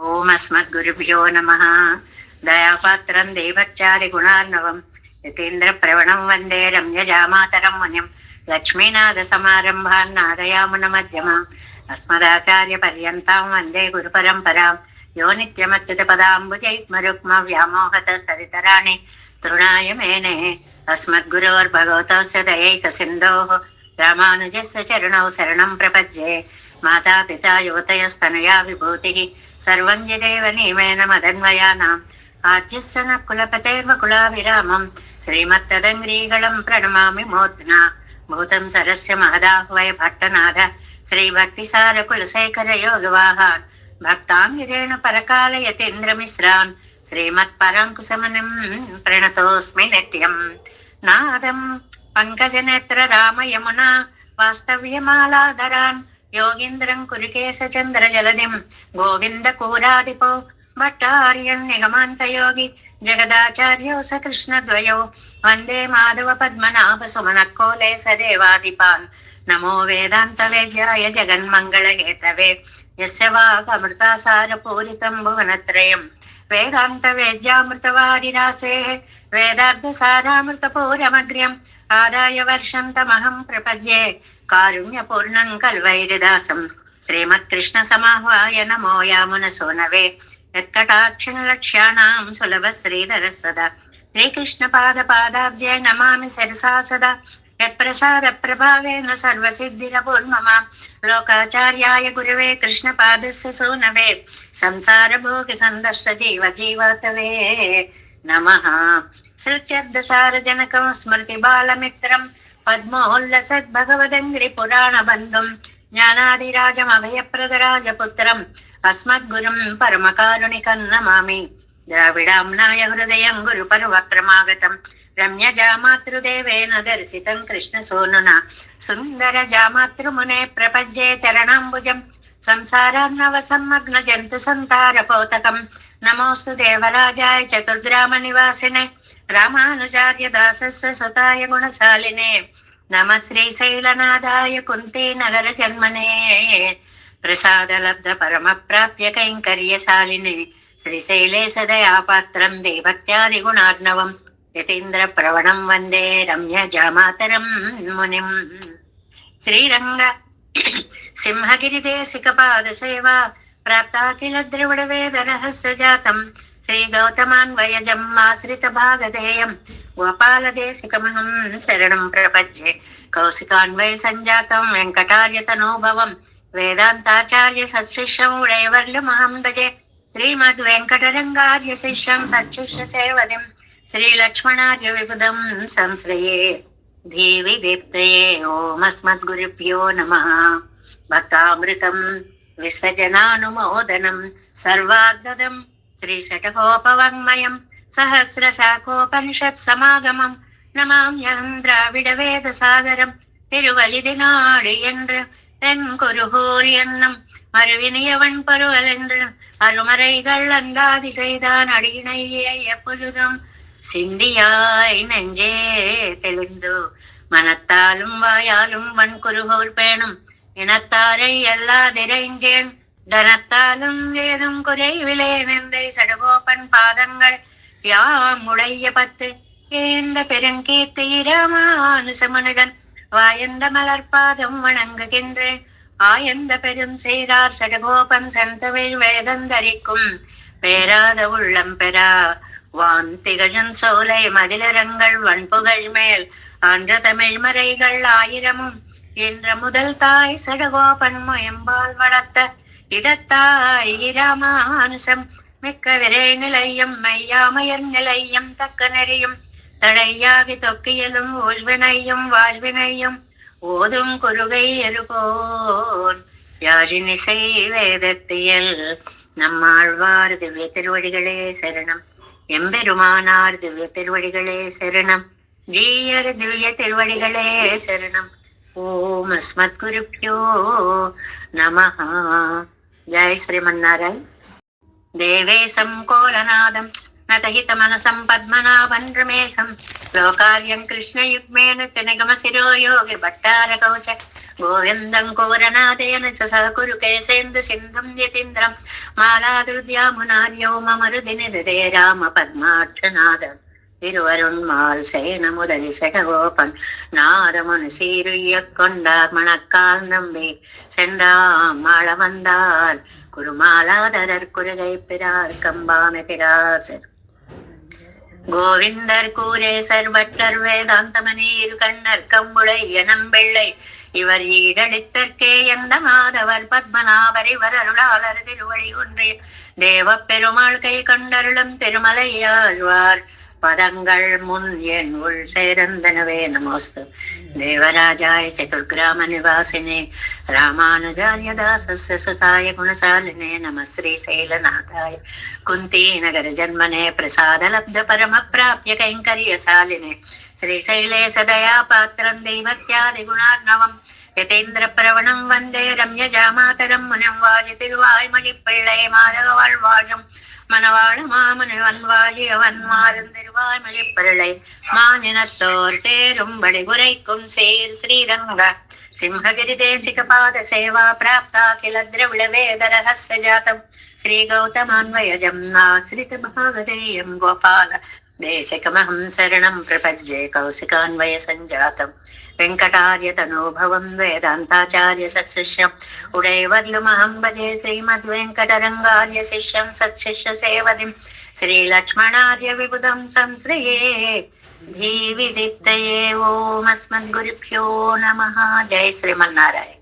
ఓం అస్మద్గురుభ్యో నమ. దయాపాత్రం దేవచ్చారి గుణార్ణవం. యతీంద్ర ప్రవణం వందే రమ్యజామాతరం మునిం. లక్ష్మీనాథ సమారంభాన్ నాదయామున మధ్యమ. అస్మదాచార్య పర్యంతం వందే గురు పరంపరాం యో నిత్యమత్యుత పదాంబుజైత్మరుక్మ వ్యామోహత సరితరాణి. తృణాయ మేనే. అస్మద్గురోర్భగవతోస్య దయైక సింధోః రామానుజస్య చరణౌ శరణం ప్రపద్యే. మాతాపితా యువతయస్తనయా విభూతిः సర్వం యదేవ నియమేన మదన్వయానాం ఆద్యస్సన న కులపతేర్వ కులావిరామం శ్రీమత్తదంగ్రీగళం ప్రణమామి మోత్నా భూతం సరస్య మహదాహ్వయ భట్టనాథ శ్రీభక్తిసార కులశేఖర యోగవాహాన్ భక్తాంగిరేణ పరకాలయతీంద్రమిశ్రాన్ శ్రీమత్పరాంకుశమనం ప్రణతోస్మి నిత్యం నాదం పంకజనేత్ర రామ యమునా వాస్తవ్యమాలాధరాన్ యోగీంద్రం కురుకేశ చంద్ర జలదిం గోవింద కూరాదిపో భట్టార్యం నిగమాంతయోగి జగదాచార్యో స కృష్ణద్వయో వందే మాధవ పద్మనాభ సుమనక్కోలే సదేవాదిపాన్. నమో వేదాంత వేద్యాయ జగన్మంగళ హేతవే యస్య వాగమృతాసార పూరితం భువనత్రయం. కారుణ్య పూర్ణం వేదార్థ సారామృత పూరమగ్ర్యం కల్వైరిదాసం శ్రీమత్కృష్ణ సమాహ్వాయ నమో యామున సోనవే యత్కటాక్షణ లక్ష్యాణం సులభ శ్రీధర సదా శ్రీకృష్ణ పాద పాదాబ్జే నమామి శిరసా సదా యత్ప్రసాద ప్రభావేన సర్వసిద్ధిరపూర్మమ లోకాచార్యాయ గురువే కృష్ణ పాదస్య సూనవే సంసార భోగి సందర్శ జీవ జీవాతవే జీవతవే నమః సృత్యర్ధసారజనకం స్మృతి బాలమిత్రం పద్మోల్లసద్భగవదంగ్రి పురాణ బంధుం జ్ఞానాదిరాజమభయప్రదరాజపుత్రం అస్మద్గురుం పరమకారుణికం నమామి ద్రావిడాంనాయ హృదయం గురుపర్వక్రమాగతం రమ్యజామాతృదేవేన దర్శితం కృష్ణసోనున సుందర జామాతృమునే జంతు సంతార పౌతకం నమోస్తు దేవరాజాయ చతుర్గ్రామ నివాసినే రామానుజార్య దాసస్య సుతాయ గుణశాలినే నమ శ్రీశైలనాథాయ కుంతే నగర జన్మనే ప్రసాద లబ్ధ పరమ ప్రాప్య కైంకర్యశాలినే శ్రీశైలే సదయాపాత్రం దేవత్యాది గుణార్ణవం యతీంద్ర ప్రవణం వందే రమ్య జామాతరం మునిం శ్రీరంగ సింహగిరిదేశిక పాద సేవా ప్రాప్తాఖిల ద్రవిడ వేద రహస్య జాతం శ్రీ గౌతమాన్వయజం ఆశ్రిత భాగధేయం గోపాలదేశికమహం శరణం ప్రపంచే కౌశికాన్వయ సంజాతం వెంకటార్య తనోభవం వేదాంతాచార్య సశిష్యం ఉడయవర్లమహం భజే శ్రీమద్ தேவி தேப்தே ஓம் அஸ்மத்குருப்பியோ நம பக்தாமிருதம் விஸ்வஜனானுமோதனம் சர்வார்த்ததம் ஸ்ரீசடகோபவங்மயம் சகசிரசாகோபனிஷத் சமாகமம் நமாம்யகம் திராவிட வேத சாகரம் திருவலிதினாடு என்று தென் குருகூர் என்னும் மறுவினியவன் பருவல் என்று அருமறைகள் அந்தாதி செய்தான் அடியினையே எப்பொழுதும் சிந்தியாய் நெஞ்சே தெளிந்தோ மனத்தாலும் வாயாலும் வன்குருகோல் பேணும். இனத்தாரை எல்லாதிரைஞ்சேன் தனத்தாலும் ஏதும் குறைவிலே நிந்தை சடுகோபன் பாதங்கள். யாம் உடைய பத்து ஏந்த பெருங்கீர்த்தி ராமானுசமுனிதன் வாயந்த மலர்பாதம் வணங்குகின்றேன் ஆயந்த பெரும் சீரார் சடகோபன் செந்தமிழ் வேதந்தரிக்கும். பேராத உள்ளம் பெறா வான் திகழும் சோலை மதிலரங்கள் வன்புகள் மேல் ஆன்ற தமிழ் மறைகள் ஆயிரமும் என்ற முதல் தாய் சடகோபன் முயம்பால் வளர்த்த இதத்தாய் இராமானுசம். மிக்க விரை நிலையம் மையாமையர் நிலையம் தக்க நெறியும் தடையாகி தொக்கியலும் ஊழ்வினையும் வாழ்வினையும் ஓதும் குருகை எருகோன். யாழினிசை வேதத்தியல் நம்மாழ்வார் திவ்ய திருவடிகளே சரணம். എമ്പെരുമാനാർ ദിവ്യ തിരുവടികളെ ശരണം ജീയർ ദിവ്യ തിരുവടികളെ ശരണം ഓം അസ്മത് ഗുരുഭ്യോ നമ ജയ് ശ്രീമന്നാരായൺ ദേവേശം കോലനാദം നതഹിതമനസം പത്മനാഭൻ രമേശം ലോകാര്യം കൃഷ്ണയുഗ്മേന ചനഗമശിരോ യോഗി ഭട്ടാരകൗച ഗോവിന്ദം കോരനാഥേന ച സഹകുരു കേശേന്ദു സിന്ധം യതീന്ദ്രം മാലാദൃദ്യാമുനാര്യോമരുദിനിതേ രാമ പത്മാക്ഷനാഥ திருவருண்மால் சேன முதலி செடகோபன் நாதமுனு சீருய கொண்டார் மணக்கால் நம்பி சென்றாம் ஆழ வந்தார் குருமாலாதரர் குருகை பிறார் கம்பான பிராசர் கோவிந்தர் கூரேசர் சர்வற்றர் வேதாந்தமனீர் கண்ணர் கம்புளை எனம் இவர் ஈடழித்தற்கே எந்த மாதவர் பத்மநாபர் இவர் அருளாளர் திருவழி ஒன்றே தேவ பெருமாள் கை கண்டருளும் திருமலையாழ்வார். பதங்கள் முன் என் உள் சேரந்தனவே. நமோஸ்து. தேவராஜாய சதுர்கிராம நிவாசினே ராமானுஜாய தாசஸ்ய சுதாய குணசாலினே நம ஸ்ரீ சைலநாதாய. குந்தி நகர ஜன்மனே பிரசாத லப்த பரம பிராபிய கைங்கரிய சாலினே ஸ்ரீசைலே சதயா பாத்திரம் தெய்வத்யாதி குணார்ணவம் யதேந்திர பிரவணம் வந்தே ரம்யஜா மாதரம் மனம் வாழி திருவாய் மொழிப்பிள்ளை மாதகவாழ் வாழும். மனவாழ மாமனவன் வாழி அவன் மாறும் திருவாய் மொழிப்பிள்ளை மாநிலத்தோர் தேரும் வழிமுறைக்கும் சேர் ஸ்ரீரங்க. சிம்ஹகிரி தேசிக பாத சேவா பிராப்தா கில திரவிட வேத ரகசிய ஜாதம். ஸ்ரீ கௌதமான்வயஜம் ஆசிரித பாகதேயம் கோபால. దేశికమహం శరణం ప్రపజ్యే కౌశికాన్వయ సంజాతం. వెంకటార్య తనోభవం వేదాంతాచార్య సశిష్యం. ఉడైవర్లుమహం భజే శ్రీమద్ వెంకటరంగార్య శిష్యం సత్శిష్య సేవదిం. శ్రీలక్ష్మణార్య విబుధం సంశ్రయే ధీవిదీప్తయే ఓం అస్మద్గురుభ్యో నమ. జయ శ్రీమన్నారాయణ.